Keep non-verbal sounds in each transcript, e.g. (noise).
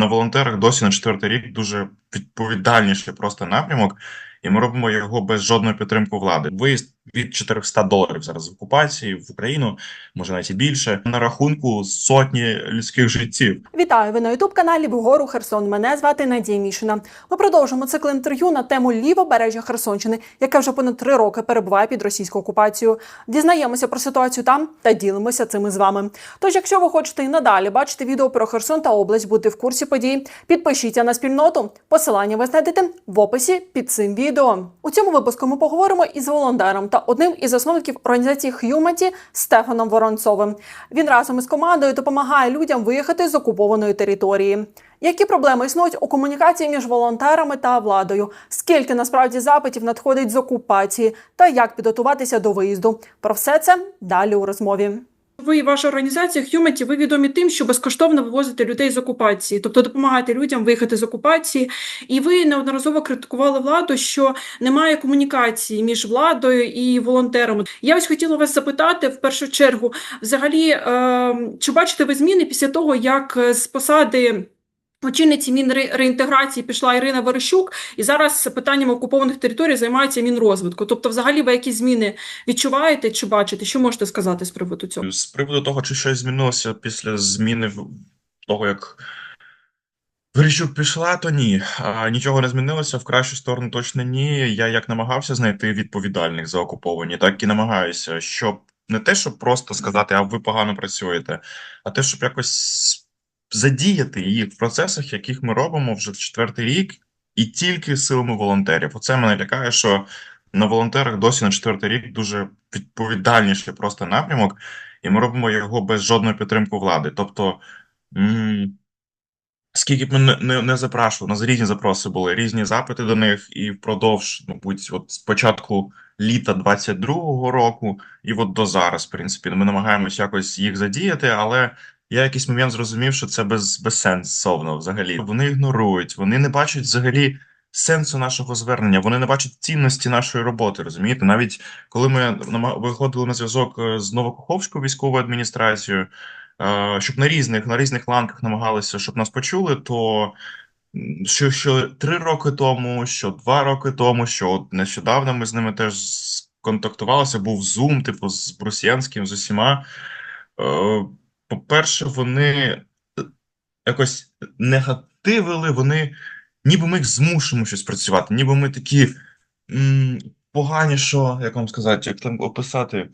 на волонтерах досі на четвертий рік дуже відповідальніший просто напрямок, і ми робимо його без жодної підтримки влади. Виїзд від 400 доларів зараз в окупації в Україну, може навіть і більше на рахунку сотні людських життів. Вітаю! Ви на ютуб каналі Вгору Херсон. Мене звати Надія Мішина. Ми продовжимо цикл інтерв'ю на тему лівобережжя Херсонщини, яке вже понад три роки перебуває під російською окупацією. Дізнаємося про ситуацію там та ділимося цими з вами. Тож, якщо ви хочете і надалі бачити відео про Херсон та область, бути в курсі подій, підпишіться на спільноту. Посилання ви знайдете в описі під цим відео. У цьому випуску ми поговоримо із волонтером та одним із засновників організації Х'юматі Стефаном Воронцовим. Він разом із командою допомагає людям виїхати з окупованої території. Які проблеми існують у комунікації між волонтерами та владою? Скільки насправді запитів надходить з окупації, та як підготуватися до виїзду? Про все це далі у розмові. Ви і ваша організація Х'юметі, ви відомі тим, що безкоштовно вивозите людей з окупації, тобто допомагаєте людям виїхати з окупації. І ви неодноразово критикували владу, що немає комунікації між владою і волонтерами. Я ось хотіла вас запитати в першу чергу, взагалі, е, чи бачите ви зміни після того, як з посади очільниці Мінреінтеграції пішла Ірина Верещук, і зараз питанням окупованих територій займається Мінрозвитку. Тобто, взагалі, ви якісь зміни відчуваєте чи бачите? Що можете сказати з приводу цього? З приводу того, чи щось змінилося після зміни того, як Верещук пішла, то ні. А, нічого не змінилося. В кращу сторону точно ні. Я як намагався знайти відповідальних за окуповані, так і намагаюся, щоб не те, щоб просто сказати, а ви погано працюєте, а те, щоб якось задіяти їх в процесах, яких ми робимо вже четвертий рік, і тільки силами волонтерів. Оце мене лякає, що на волонтерах досі на четвертий рік дуже відповідальніший просто напрямок, і ми робимо його без жодної підтримки влади. Тобто. Скільки б ми не, не, не запрашували, у нас різні запроси були, різні запити до них, і впродовж, мабуть, от з початку літа 22-го року, і от до зараз, в принципі, ми намагаємося якось їх задіяти, але я якийсь момент зрозумів, що це без, безсенсовно взагалі. Вони ігнорують, вони не бачать взагалі сенсу нашого звернення, вони не бачать цінності нашої роботи. Розумієте, навіть коли ми виходили на зв'язок е, з Новокоховською військовою адміністрацією е, щоб на різних на різних ланках намагалися, щоб нас почули, то що, що три роки тому, що два роки тому, що нещодавно ми з ними теж контактувалися, був Zoom, типу, з Брусянським, з усіма. По-перше, вони е, якось негативили, вони ніби ми їх змушуємо щось працювати, ніби ми такі м, погані, що, як вам сказати, як там описати.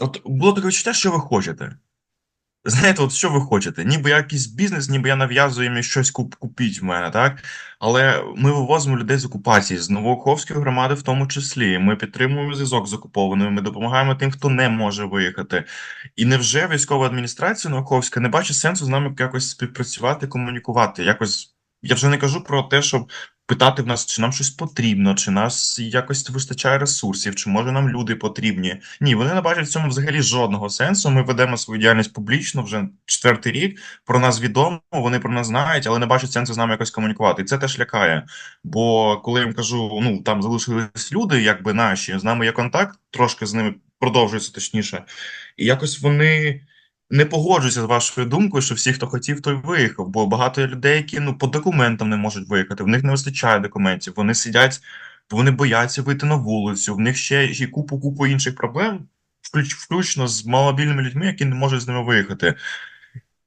От було таке відчуття, що ви хочете. Знаєте, от що ви хочете? Ніби якийсь бізнес, ніби я нав'язую їм щось куп, купіть в мене, так? Але ми вивозимо людей з окупації, з Новооховської громади в тому числі. Ми підтримуємо зв'язок з окупованими, ми допомагаємо тим, хто не може виїхати. І невже військова адміністрація Новооховська не бачить сенсу з нами якось співпрацювати, комунікувати? Якось я вже не кажу про те, щоб питати в нас, чи нам щось потрібно, чи нас якось вистачає ресурсів, чи може нам люди потрібні. Ні, вони не бачать в цьому взагалі жодного сенсу. Ми ведемо свою діяльність публічно вже четвертий рік. Про нас відомо, вони про нас знають, але не бачать сенсу з нами якось комунікувати. І це теж лякає. Бо коли я їм кажу, ну там залишились люди, якби наші, з нами є контакт, трошки з ними продовжується точніше, і якось вони. Не погоджуюся з вашою думкою, що всі, хто хотів, той виїхав. Бо багато людей, які ну по документам не можуть виїхати. В них не вистачає документів. Вони сидять, вони бояться вийти на вулицю. В них ще ще купу купу інших проблем, включ, включно з маломобільними людьми, які не можуть з ними виїхати.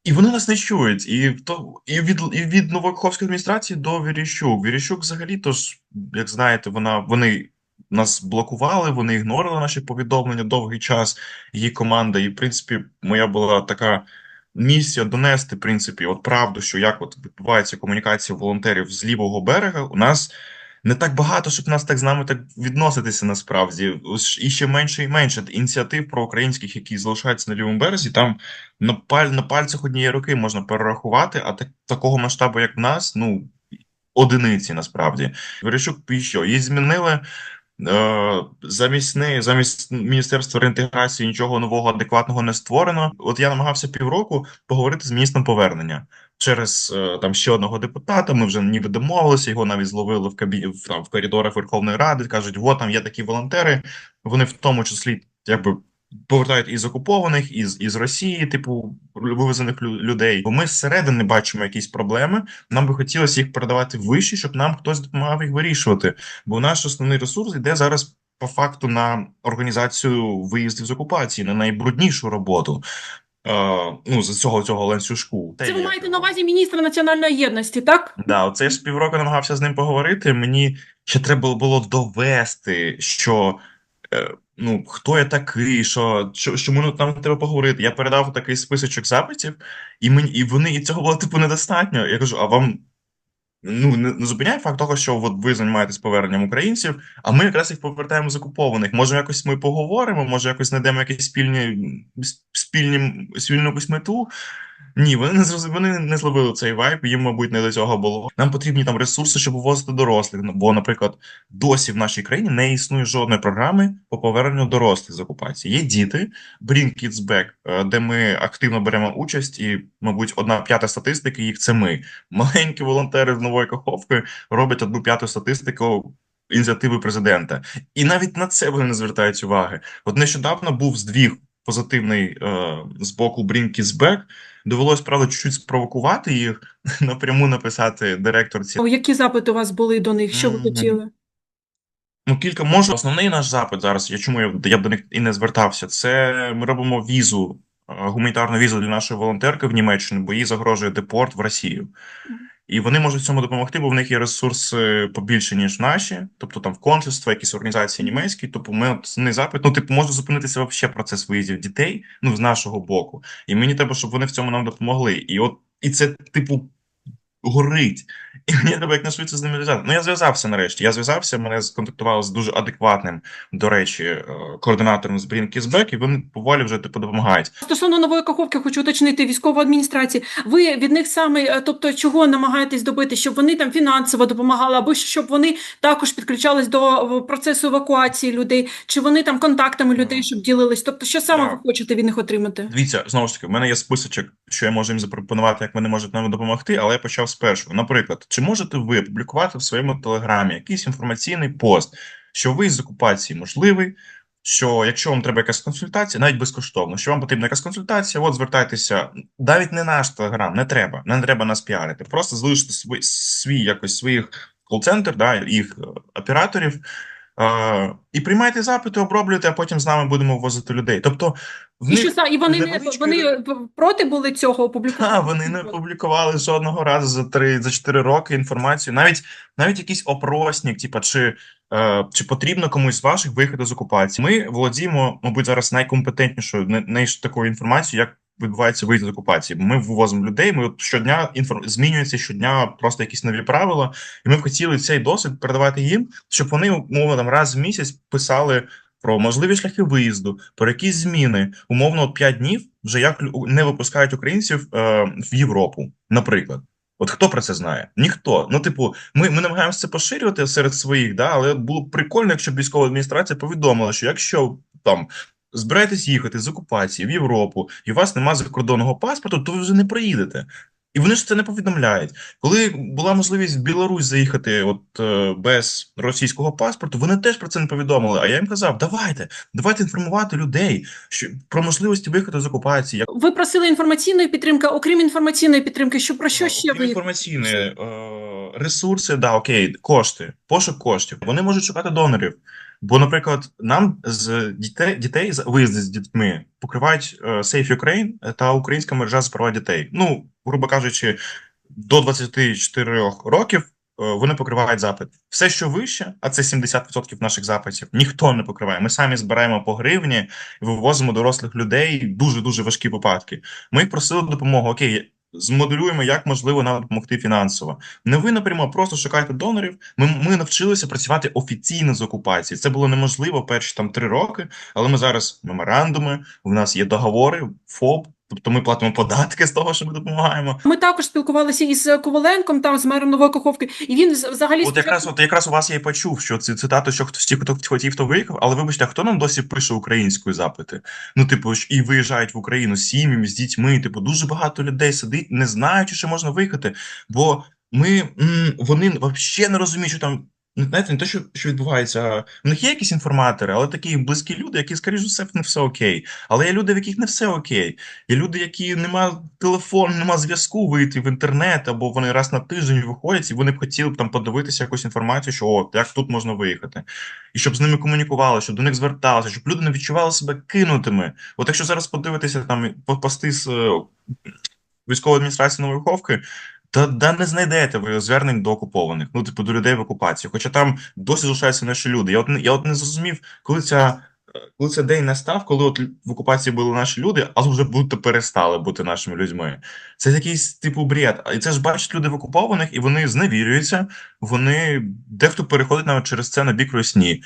І вони нас не чують. І то і від і від Новооховської адміністрації до Віріщук. Віріщук, взагалі, то ж, як знаєте, вона вони нас блокували, вони ігнорили наші повідомлення довгий час. Її команда. І в принципі, моя була така місія донести, в принципі, от правду, що як от відбувається комунікація волонтерів з лівого берега. У нас не так багато, щоб нас так з нами так відноситися насправді. І ще менше і менше ініціатив проукраїнських, які залишаються на лівому березі. Там на паль на пальцях однієї руки можна перерахувати, а так такого масштабу, як в нас, ну одиниці насправді. Верещук що її змінили. Е, Замість неї, замість Міністерства реінтеграції нічого нового адекватного не створено. От я намагався півроку поговорити з міністром повернення через е, там ще одного депутата. Ми вже ніби домовилися, його навіть зловили в кабі... в, там в коридорах Верховної Ради. кажуть, во там є такі волонтери. Вони в тому числі якби повертають із окупованих, із, із Росії, типу вивезених людей. Бо ми зсередини бачимо якісь проблеми. Нам би хотілося їх передавати вище, щоб нам хтось допомагав їх вирішувати. Бо наш основний ресурс йде зараз по факту на організацію виїздів з окупації, на найбруднішу роботу. Е, ну, з цього цього ланцюжку. Це ви маєте на увазі міністра національної єдності, так? Да, оце я ж півроку намагався з ним поговорити. Мені ще треба було довести, що е, ну хто я такий, що, що ми нам треба поговорити. Я передав такий списочок запитів, і мені і вони і цього було типу недостатньо. Я кажу, а вам ну не, не зупиняє факт того, що от ви займаєтесь поверненням українців, а ми якраз їх повертаємо з окупованих. Може, якось ми поговоримо, може, якось знайдемо якісь спільні спільні спільну якусь мету. Ні, вони не зрозуміли, вони не зловили цей вайб, їм, мабуть, не до цього було. Нам потрібні там ресурси, щоб вивозити дорослих. Бо, наприклад, досі в нашій країні не існує жодної програми по поверненню дорослих з окупації. Є діти, Bring Kids Back, е, де ми активно беремо участь, і, мабуть, одна п'ята статистики їх це ми. Маленькі волонтери з нової каховки роблять одну п'яту статистику. Ініціативи президента, і навіть на це вони не звертають уваги. От нещодавно був здвіг позитивний е, з боку Bring Kids Back, Довелось, правда, чуть-чуть спровокувати їх, (laughs) напряму написати директорці. О, Які запити у вас були до них? Що ви хотіли? Ну, кілька можу. Основний наш запит зараз, я чому я, я б до них і не звертався, це ми робимо візу, е, гуманітарну візу для нашої волонтерки в Німеччину, бо їй загрожує депорт в Росію. І вони можуть в цьому допомогти, бо в них є ресурси побільше, ніж наші, тобто там в консульство, якісь організації німецькі. Тобто, ми основний запит, ну, типу, може зупинитися взагалі процес виїздів дітей, ну, з нашого боку. І мені треба, щоб вони в цьому нам допомогли. І от і це, типу, горить. І мені треба якнайшвидше з ними зв'язати. Ну, я зв'язався нарешті. Я зв'язався, мене сконтактували з дуже адекватним, до речі, е, координатором з Kids Back, і вони поволі вже типу допомагають. Стосовно нової каховки, хочу уточнити військову адміністрації. Ви від них саме, е, тобто, чого намагаєтесь добити, щоб вони там фінансово допомагали, або щоб вони також підключались до е, процесу евакуації людей, чи вони там контактами людей, щоб ділились? Тобто, що саме Так. ви хочете від них отримати? Дивіться, знову ж таки, в мене є списочок, що я можу їм запропонувати, як вони можуть нам допомогти, але я почав з першого. Наприклад, чи можете ви опублікувати в своєму телеграмі якийсь інформаційний пост, що ви з окупації можливий, що якщо вам треба якась консультація, навіть безкоштовно, що вам потрібна якась консультація, от звертайтеся, навіть не наш телеграм, не треба, не треба нас піарити. Просто залишити свій, свій якось своїх кол-центр, да, їх е, операторів. Е, і приймайте запити, оброблюйте, а потім з нами будемо ввозити людей. Тобто в І, що, них і вони, не, вони проти були цього опублікувати? Вони не публікували жодного разу за три за чотири роки інформацію. Навіть навіть якийсь опросник, типа чи, е, чи потрібно комусь з ваших виїхати з окупації. Ми володіємо, мабуть, зараз найкомпетентнішою не, не такою інформацією, як відбувається виїзд з окупації. Ми вивозимо людей. Ми от щодня інформ... змінюється щодня просто якісь нові правила, і ми б хотіли цей досвід передавати їм, щоб вони умовно там раз в місяць писали. Про можливі шляхи виїзду, про якісь зміни, умовно, от 5 днів вже як не випускають українців е, в Європу, наприклад. От хто про це знає? Ніхто. Ну, типу, ми, ми намагаємося це поширювати серед своїх, да, але було б прикольно, якщо б військова адміністрація повідомила, що якщо там збираєтесь їхати з окупації в Європу, і у вас немає закордонного паспорту, то ви вже не проїдете. І вони ж це не повідомляють. Коли була можливість в Білорусь заїхати от е, без російського паспорту, вони теж про це не повідомили. А я їм казав: давайте, давайте інформувати людей що про можливості виходу з окупації. Ви просили інформаційної підтримки, окрім інформаційної підтримки, що про що ще Окрім ви? інформаційні е, ресурси, да, окей, кошти, пошук коштів. Вони можуть шукати донорів. Бо, наприклад, нам з дітей дітей з виїзди з дітьми покривають е, Safe Ukraine та українська мережа з права дітей. Ну, грубо кажучи, до 24 років е, вони покривають запит. Все, що вище, а це 70% наших запитів, ніхто не покриває. Ми самі збираємо по гривні і вивозимо дорослих людей. Дуже дуже важкі випадки. Ми їх просили допомогу. Окей, змоделюємо, як можливо нам допомогти фінансово. Не ви напряму, а просто шукайте донорів. Ми, ми навчилися працювати офіційно з окупації. Це було неможливо перші там три роки, але ми зараз меморандуми. У нас є договори, ФОП. Тобто ми платимо податки з того, що ми допомагаємо. Ми також спілкувалися із Коваленком, там з мером Нової Каховки, і він взагалі От якраз, от якраз у вас я і почув, що ці цитату, що хтось ті, хто хотів, хто виїхав, але вибачте, а хто нам досі пише українською запити? Ну, типу, і виїжджають в Україну з сім'ями, з дітьми. Типу, дуже багато людей сидить, не знаючи, що можна виїхати. Бо ми вони взагалі не розуміють, що там Ну, знаєте, не те, що, що відбувається. В них є якісь інформатори, але такі близькі люди, які, скоріш за все, не все окей. Але є люди, в яких не все окей. Є люди, які нема телефону, нема зв'язку вийти в інтернет, або вони раз на тиждень виходять, і вони б хотіли б там подивитися якусь інформацію, що от як тут можна виїхати. І щоб з ними комунікували, щоб до них зверталися, щоб люди не відчували себе кинутими. От якщо зараз подивитися там по- пости з е, військової адміністрації Нової Ховки, та да не знайдете ви звернень до окупованих, ну типу до людей в окупації. Хоча там досі залишаються наші люди. Я от я от не зрозумів, коли ця. е, Коли цей день настав, коли от в окупації були наші люди, а вже будто перестали бути нашими людьми. Це якийсь типу бред. І це ж бачать люди в окупованих, і вони зневірюються. Вони дехто переходить навіть через це на бік русні.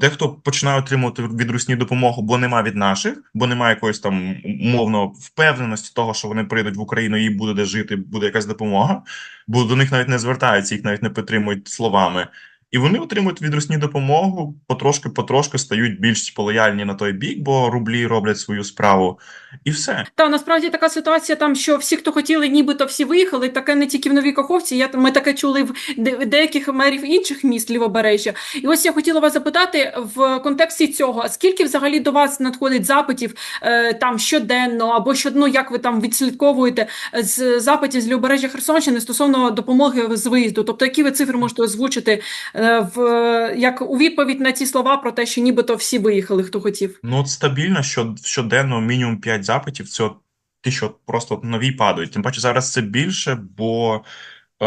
Дехто починає отримувати від русні допомогу, бо нема від наших, бо немає якоїсь там умовно впевненості того, що вони прийдуть в Україну і буде де жити, буде якась допомога, бо до них навіть не звертаються, їх навіть не підтримують словами. І вони отримують від русні допомогу, потрошки, потрошки стають більш полояльні на той бік, бо рублі роблять свою справу, і все. Та насправді така ситуація там, що всі, хто хотіли, нібито всі виїхали. Таке не тільки в Новій Каховці. Я ми таке чули в деяких мерів інших міст лівобережжя. І ось я хотіла вас запитати в контексті цього: скільки взагалі до вас надходить запитів е, там щоденно або щодно, як ви там відслідковуєте е, з запитів з лівобережжя Херсонщини стосовно допомоги з виїзду? Тобто, які ви цифри можете озвучити е, в як у відповідь на ці слова про те, що нібито всі виїхали, хто хотів? Ну, от стабільно, що щоденно мінімум 5 запитів, це от ті, що просто нові падають. Тим паче зараз це більше, бо е,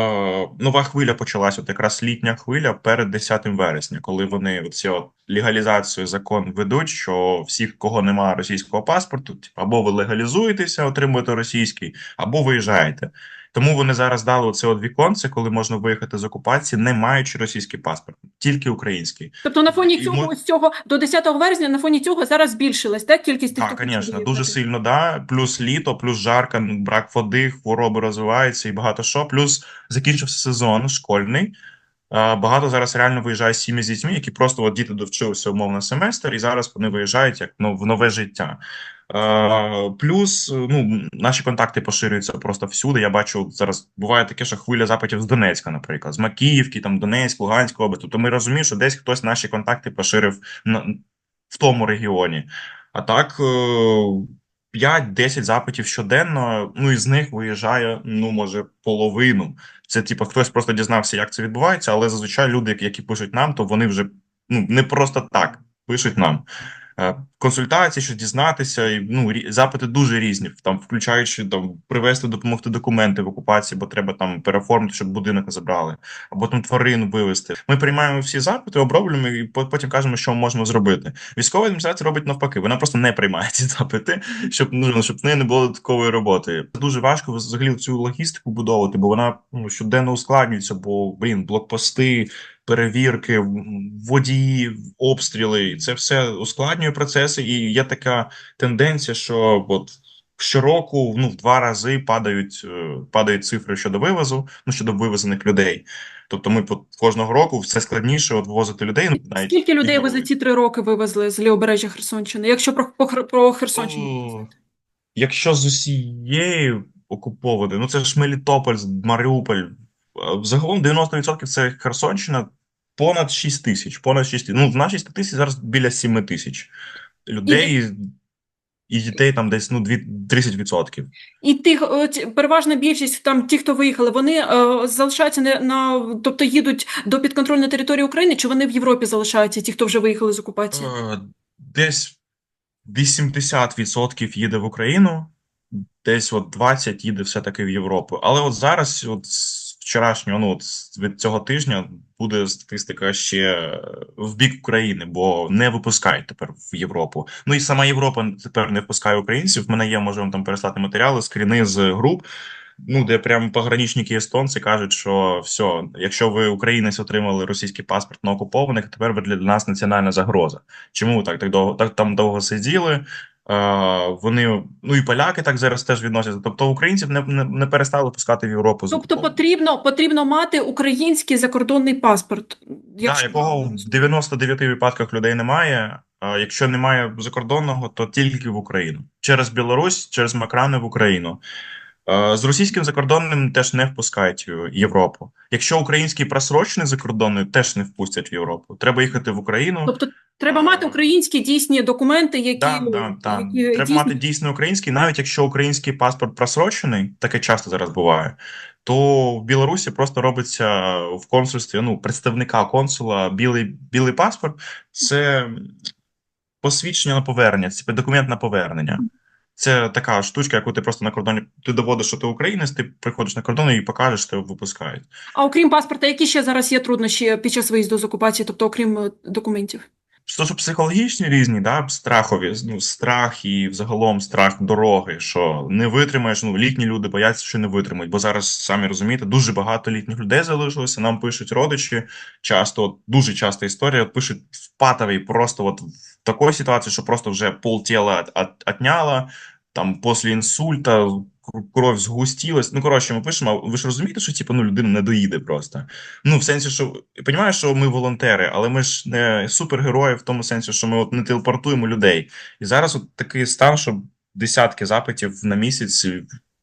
нова хвиля почалася, от якраз літня хвиля перед 10 вересня, коли вони оці от легалізацію закон ведуть, що всіх, кого немає російського паспорту, типу, або ви легалізуєтеся, отримуєте російський, або виїжджаєте. Тому вони зараз дали оце от віконце, коли можна виїхати з окупації, не маючи російський паспорт, тільки український. Тобто на фоні цього ми- цього до 10 вересня на фоні цього зараз збільшилась так кількість тих, Так, звісно, дуже сильно, да. Плюс літо, плюс жарка, ну, брак води, хвороби розвиваються і багато що. Плюс закінчився сезон школьний. Багато зараз реально виїжджає сім'ї з дітьми, які просто от діти довчилися умовно семестр, і зараз вони виїжджають як ну, в нове життя. А, Плюс ну, наші контакти поширюються просто всюди. Я бачу зараз буває таке, що хвиля запитів з Донецька, наприклад, з Макіївки, там Донецьк, Луганська область. Тобто ми розуміємо, що десь хтось наші контакти поширив в тому регіоні. А так, е, 5-10 запитів щоденно, ну і з них виїжджає, ну, може, половину. Це, типу, хтось просто дізнався, як це відбувається, але зазвичай люди, які пишуть нам, то вони вже ну, не просто так пишуть нам. Е, Консультації, що дізнатися, і ну, запити дуже різні, там, включаючи там, привезти, допомогти документи в окупації, бо треба там переоформити, щоб будинок забрали, або там тварину вивезти. Ми приймаємо всі запити, оброблюємо і потім кажемо, що можемо зробити. Військова адміністрація робить навпаки, вона просто не приймає (laughs) ці запити, щоб ну щоб в неї не було додаткової роботи. Дуже важко взагалі цю логістику будовувати, бо вона ну, щоденно ускладнюється, бо блін, блокпости, перевірки, водії, обстріли. Це все ускладнює процеси, і є така тенденція, що от. Щороку ну в два рази падають е, падають цифри щодо вивозу, ну щодо вивезених людей. Тобто, ми кожного року все складніше от вивозити людей. Ну навіть Скільки людей ви за ці три роки вивезли з лівобережжя Херсонщини? Якщо про, про, про Херсонщину. Якщо з усієї окупованої, ну це ж Мелітополь, Маріуполь. Загалом 90% це Херсонщина, понад 6 тисяч. Понад 6. Ну, в нашій статистиці зараз біля 7 тисяч людей, і дітей там десь ну, дві- 30%. І тих, переважна більшість, там ті, хто виїхали, вони е, залишаються не на, тобто їдуть до підконтрольної території України, чи вони в Європі залишаються, ті, хто вже виїхали з окупації? Е, Десь 80% їде в Україну, десь от 20 їде все-таки в Європу. Але от зараз, от вчорашнього, ну від цього тижня, буде статистика ще в бік України, бо не випускають тепер в Європу. Ну і сама Європа тепер не впускає українців. В мене є, можемо там переслати матеріали, скріни з груп. Ну, де прямо пограничники естонці кажуть, що все, якщо ви українець отримали російський паспорт на окупованих, тепер ви для нас національна загроза. Чому ви так так довго так там довго сиділи? Е, вони ну і поляки так зараз теж відносяться. Тобто українців не, не, не перестали пускати в Європу. Тобто потрібно, потрібно мати український закордонний паспорт. Да, якого в 99 випадках людей немає. А якщо немає закордонного, то тільки в Україну через Білорусь, через Макрани в Україну. Е, З російським закордонним теж не впускають в Європу. Якщо український просрочений закордонний, теж не впустять в Європу. Треба їхати в Україну. Тобто треба мати українські дійсні документи, які, Да, да, да. які Треба дійсно- мати дійсно український, навіть якщо український паспорт просрочений, таке часто зараз буває, то в Білорусі просто робиться в консульстві ну, представника консула білий, білий паспорт. Це посвідчення на повернення, це документ на повернення. Це така штучка, яку ти просто на кордоні ти доводиш, що ти українець, ти приходиш на кордон і покажеш, тебе випускають. А окрім паспорта, які ще зараз є труднощі під час виїзду з окупації, тобто окрім е, документів? Що ж психологічні різні, да, страхові, ну, страх і взагалом страх дороги, що не витримаєш, ну, літні люди бояться, що не витримають, бо зараз, самі розумієте, дуже багато літніх людей залишилося, нам пишуть родичі, часто, от, дуже часто історія, пишуть в патовій, просто от в такій ситуації, що просто вже пол тіла от, от, отняло, там, після інсульта, кров згустілась. Ну, коротше, ми пишемо, а ви ж розумієте, що типу, ну, людина не доїде просто. Ну, в сенсі, що розумію, що ми волонтери, але ми ж не супергерої в тому сенсі, що ми от не телепортуємо людей. І зараз от такий стан, що десятки запитів на місяць.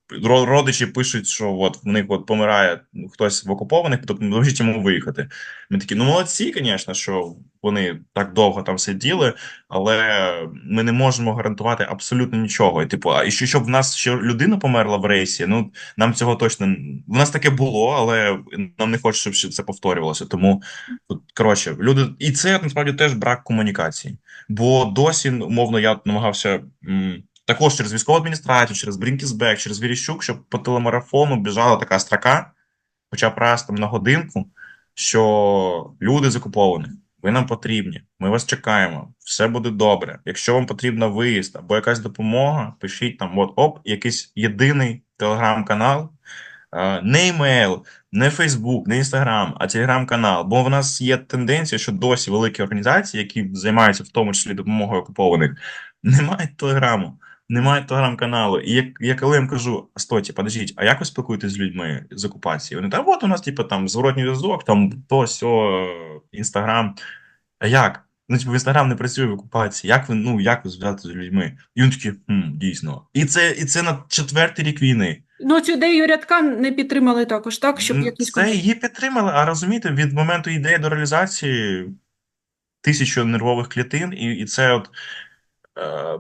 Ро- Родичі пишуть, що от в них от помирає хтось в окупованих, допоможіть йому виїхати. Ми такі, ну молодці, звісно, що вони так довго там сиділи, але ми не можемо гарантувати абсолютно нічого. І типу, а і що щоб в нас ще людина померла в рейсі, ну нам цього точно в нас таке було, але нам не хочеться, щоб це повторювалося. Тому тут коротше, люди, і це насправді теж брак комунікації. Бо досі, умовно, я намагався також через військову адміністрацію, через Брінкісбек, через Віріщук, щоб по телемарафону біжала така строка, хоча б раз там на годинку, що люди з окупованих. Ви нам потрібні, ми вас чекаємо, все буде добре. Якщо вам потрібна виїзд або якась допомога, пишіть там, от оп, якийсь єдиний телеграм-канал, е, не емейл, не Фейсбук, не Інстаграм, а телеграм-канал. Бо в нас є тенденція, що досі великі організації, які займаються в тому числі допомогою окупованих, не мають телеграму. Немає телеграм-каналу. І як я коли їм кажу, стойте, подождіть, а як ви спілкуєтесь з людьми з окупації? Вони та от у нас, типу, там зворотній зв'язок, там то сьо, інстаграм. А як? Ну, типу, інстаграм не працює в окупації. Як ви, ну, як ви зв'язати з людьми? І він такий, хм, дійсно. І це, і це на четвертий рік війни. Ну, цю ідею рядка не підтримали також, так? Щоб якісь Це її підтримали, а розумієте, від моменту ідеї до реалізації тисячу нервових клітин, і, і це от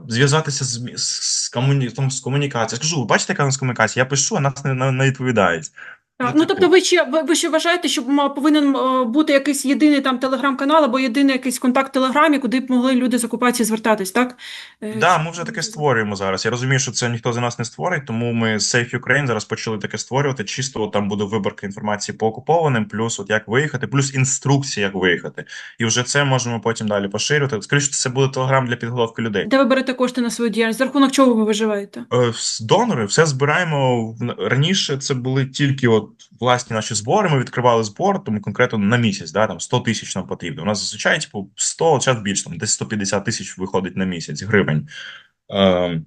зв'язатися з, з, комуні, з комунікацією. Скажу, ви бачите, яка у нас комунікація? Я пишу, а нас не, не відповідають. Так, Ну, тобто ви ще, ви, ви ще вважаєте, що повинен е, бути якийсь єдиний там телеграм-канал або єдиний якийсь контакт в Телеграмі, куди б могли люди з окупації звертатись, так? Е, Так, да, ми вже таке створюємо зараз. Я розумію, що це ніхто за нас не створить, тому ми з Safe Ukraine зараз почали таке створювати. Чисто там буде виборка інформації по окупованим, плюс от як виїхати, плюс інструкції, як виїхати. І вже це можемо потім далі поширювати. Скоріше, це буде телеграм для підголовки людей. Де ви берете кошти на свою діяльність? За рахунок чого ви виживаєте? Е, Донори все збираємо раніше. Це були тільки от власні наші збори. Ми відкривали збор, тому конкретно на місяць, да, там 100 тисяч нам потрібно. У нас зазвичай типу 100, час більше, там десь 150 тисяч виходить на місяць гривень. Е,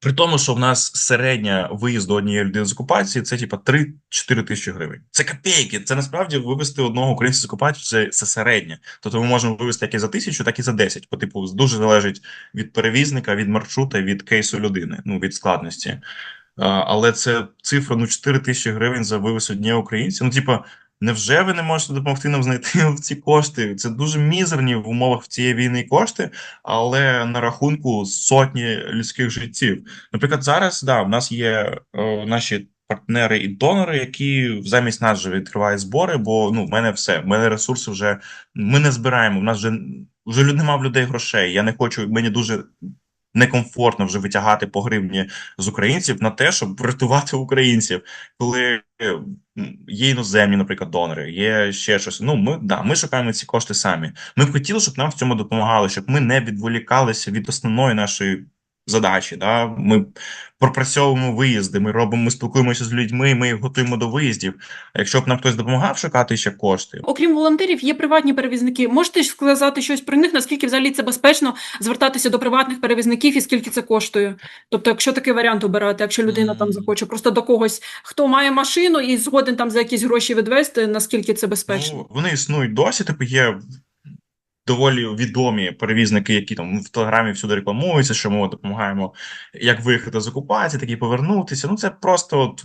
при тому, що в нас середня виїзд до однієї людини з окупації це типу 3-4 тисячі гривень. Це копійки. Це насправді вивезти одного українця з окупації це, це середня. Тобто ми можемо вивезти як і за тисячу, так і за 10. По типу дуже залежить від перевізника, від маршрута, від кейсу людини, ну від складності. Але це цифра ну 4 тисячі гривень за вивез однієї українця. Ну, типа, невже ви не можете допомогти нам знайти (laughs) ці кошти? Це дуже мізерні в умовах цієї війни кошти, але на рахунку сотні людських життів. Наприклад, зараз да, в нас є е, наші партнери і донори, які замість нас вже відкривають збори, бо ну в мене все, в мене ресурси вже ми не збираємо. В нас вже вже лю- нема в людей грошей. Я не хочу, мені дуже некомфортно вже витягати по гривні з українців на те, щоб врятувати українців, коли е, є іноземні, наприклад, донори, є ще щось. Ну, ми да, ми шукаємо ці кошти самі. Ми б хотіли, щоб нам в цьому допомагали, щоб ми не відволікалися від основної нашої задачі. Да? Ми пропрацьовуємо виїзди, ми робимо, ми спілкуємося з людьми, ми їх готуємо до виїздів. А якщо б нам хтось допомагав шукати ще кошти, Окрім волонтерів, є приватні перевізники. Можете сказати щось про них? Наскільки взагалі це безпечно звертатися до приватних перевізників і скільки це коштує? Тобто, якщо такий варіант обирати, якщо людина там захоче просто до когось, хто має машину і згоден там за якісь гроші відвести, наскільки це безпечно? Ну, вони існують досі. Типу, є доволі відомі перевізники, які там в Телеграмі всюди рекламуються, що ми допомагаємо як виїхати з окупації, так і повернутися. Ну це просто от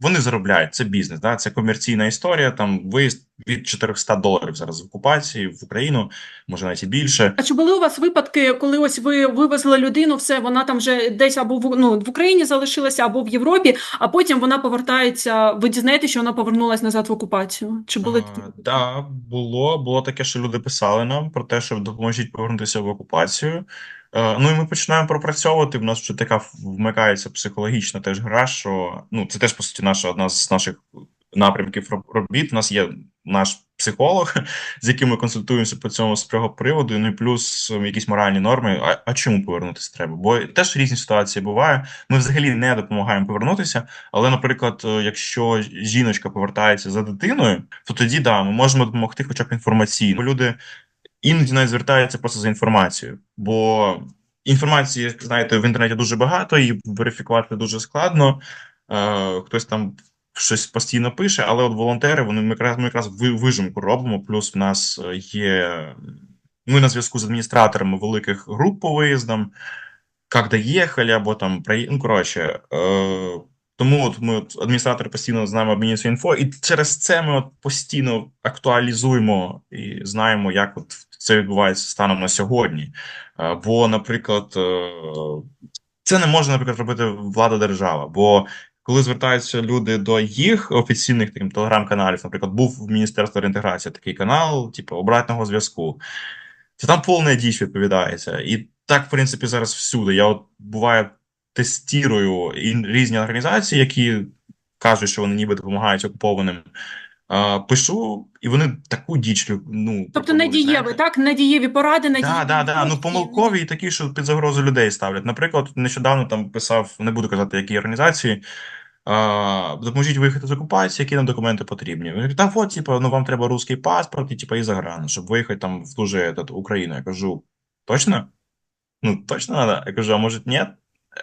вони заробляють. Це бізнес, да? це комерційна історія. Там виїзд від 400 доларів зараз в окупації в Україну, може навіть і більше. А чи були у вас випадки, коли ось ви вивезли людину, все вона там вже десь або в ну в Україні залишилася, або в Європі, а потім вона повертається. Ви дізнаєтеся, що вона повернулася назад в окупацію? Чи були? А, да, було. Було таке, що люди писали нам про те, що допоможіть повернутися в окупацію. Е, Ну і ми починаємо пропрацьовувати. В нас вже така вмикається психологічна теж гра, що ну це теж по суті наша одна з наших напрямків робіт. У нас є наш психолог, (laughs) з яким ми консультуємося по цьому з цього приводу. Ну і плюс е, якісь моральні норми. А, а чому повернутися треба? Бо теж різні ситуації бувають. Ми взагалі не допомагаємо повернутися. Але, наприклад, е, якщо жіночка повертається за дитиною, то тоді да, ми можемо допомогти, хоча б інформаційно. Люди іноді навіть звертаються просто за інформацією, бо інформації, знаєте, в інтернеті дуже багато, і верифікувати дуже складно. Е, хтось там щось постійно пише, але от волонтери, вони ми якраз ми якраз вижимку робимо. Плюс в нас е, є. Ми на зв'язку з адміністраторами великих груп по виїздам, як доїхали, або там ну, коротше. Е, тому от ми от адміністратори постійно з нами обмінюються інфо, і через це ми от постійно актуалізуємо і знаємо, як от це відбувається станом на сьогодні. Е, Бо, наприклад, е, це не може, наприклад, робити влада держава. Бо коли звертаються люди до їх офіційних таким телеграм-каналів, наприклад, був в Міністерство реінтеграції такий канал, типу обратного зв'язку. Це там повна діч відповідається. І так, в принципі, зараз всюди. Я от буває тестірую різні організації, які кажуть, що вони ніби допомагають окупованим. А, пишу, і вони таку діч ну, Тобто надієві, так? Надієві поради, надієві. Да, да, да. Ну помилкові і такі, що під загрозу людей ставлять. Наприклад, нещодавно там писав, не буду казати, які організації. А, допоможіть виїхати з окупації, які нам документи потрібні. Вони кажуть, та от, типу, ну вам треба русський паспорт і типу, і загран, щоб виїхати там в ту же этот, Україну. Я кажу, точно? Ну, точно надо? Я кажу, а може, ні?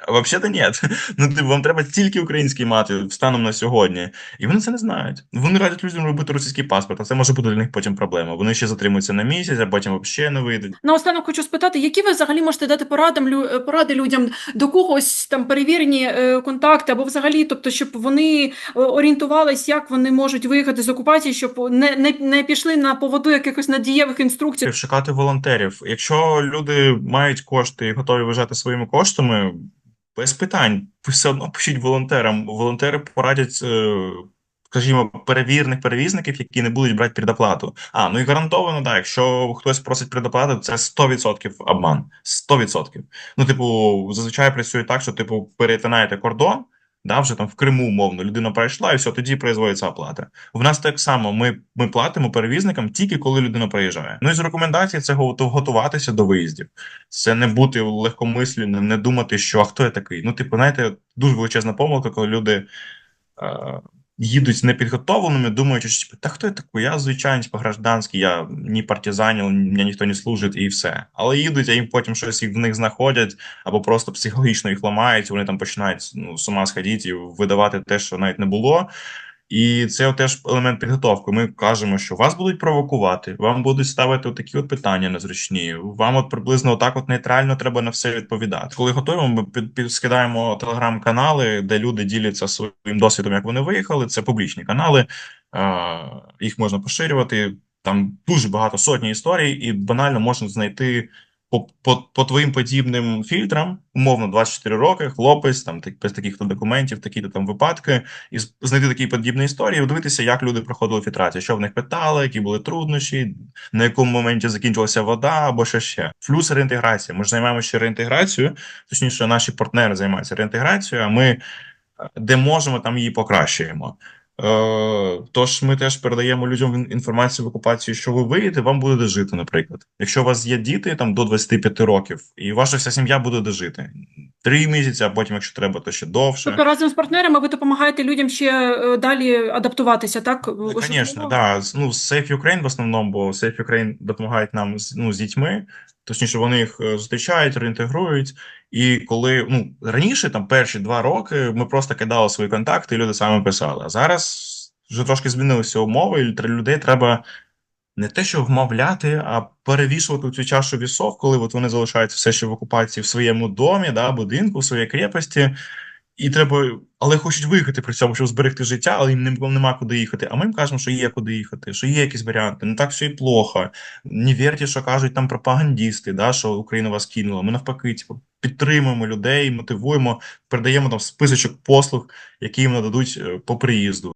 Взагалі-то ні. (laughs) Ну, типу, вам треба тільки український мати станом на сьогодні. І вони це не знають. Вони радять людям робити російський паспорт, а це може бути для них потім проблема. Вони ще затримуються на місяць, а потім взагалі не вийдуть. Наостанок хочу спитати, які ви взагалі можете дати порадам, поради людям до когось там перевірені е, контакти або взагалі, тобто, щоб вони е, орієнтувались, як вони можуть виїхати з окупації, щоб не, не, не пішли на поводу якихось надієвих інструкцій. Шукати волонтерів. Якщо люди мають кошти і готові виїжджати своїми коштами, без питань, все одно пишіть волонтерам. Волонтери порадять, е, скажімо, перевірних перевізників, які не будуть брати предоплату. А, ну і гарантовано, так, якщо хтось просить предоплату, це 100% обман. 100%. Ну, типу, зазвичай працює так, що, типу, перетинаєте кордон. Да, вже там в Криму, умовно, людина пройшла, і все, тоді производиться оплата. В нас так само ми, ми платимо перевізникам тільки коли людина приїжджає. Ну і з рекомендацій це готуватися до виїздів. Це не бути легкомисленним, не думати, що а хто я такий. Ну, типу, знаєте, дуже величезна помилка, коли люди е, їдуть непідготовленими, думаючи, що типу, та хто я такий? Я звичайний типу, гражданський, я ні партизанів, мені ніхто не служить, і все. Але їдуть, а їм потім щось в них знаходять, або просто психологічно їх ламають, вони там починають ну, з ума сходити і видавати те, що навіть не було. І це теж елемент підготовки. Ми кажемо, що вас будуть провокувати, вам будуть ставити такі от питання незручні. Вам от приблизно отак от нейтрально треба на все відповідати. Коли готуємо, ми під, під скидаємо телеграм-канали, де люди діляться своїм досвідом, як вони виїхали. Це публічні канали, е, їх можна поширювати. Там дуже багато сотні історій, і банально можна знайти по, по, по твоїм подібним фільтрам, умовно, 24 роки, хлопець, там так- без таких документів, такі-то там випадки, і знайти такі подібні історії, і дивитися, як люди проходили фільтрацію, що в них питали, які були труднощі, на якому моменті закінчилася вода, або що ще. Плюс реінтеграція. Ми ж займаємося ще реінтеграцією, точніше, наші партнери займаються реінтеграцією, а ми е, де можемо, там її покращуємо. Е, Тож ми теж передаємо людям інформацію в окупації, що ви виїдете, вам буде де жити, наприклад. Якщо у вас є діти там до 25 років, і ваша вся сім'я буде де жити. Три місяці, а потім, якщо треба, то ще довше. Тобто разом з партнерами ви допомагаєте людям ще е, далі адаптуватися, так? Звісно, да. Ну, Safe Ukraine в основному, бо Safe Ukraine допомагають нам з, ну, з дітьми. Точніше, вони їх е, зустрічають, реінтегрують. І коли ну раніше, там перші два роки, ми просто кидали свої контакти, і люди саме писали. А зараз вже трошки змінилися умови, і для людей треба не те, що вмовляти, а перевішувати цю чашу вісов, коли от вони залишаються все ще в окупації в своєму домі, да, будинку, в своїй крепості, і треба, але хочуть виїхати при цьому, щоб зберегти життя, але їм нема куди їхати. А ми їм кажемо, що є куди їхати, що є якісь варіанти, не так все і плохо. Не вірте, що кажуть там пропагандісти, да, що Україна вас кинула. Ми навпаки, типу, підтримуємо людей, мотивуємо, передаємо там списочок послуг, які їм нададуть е, по приїзду.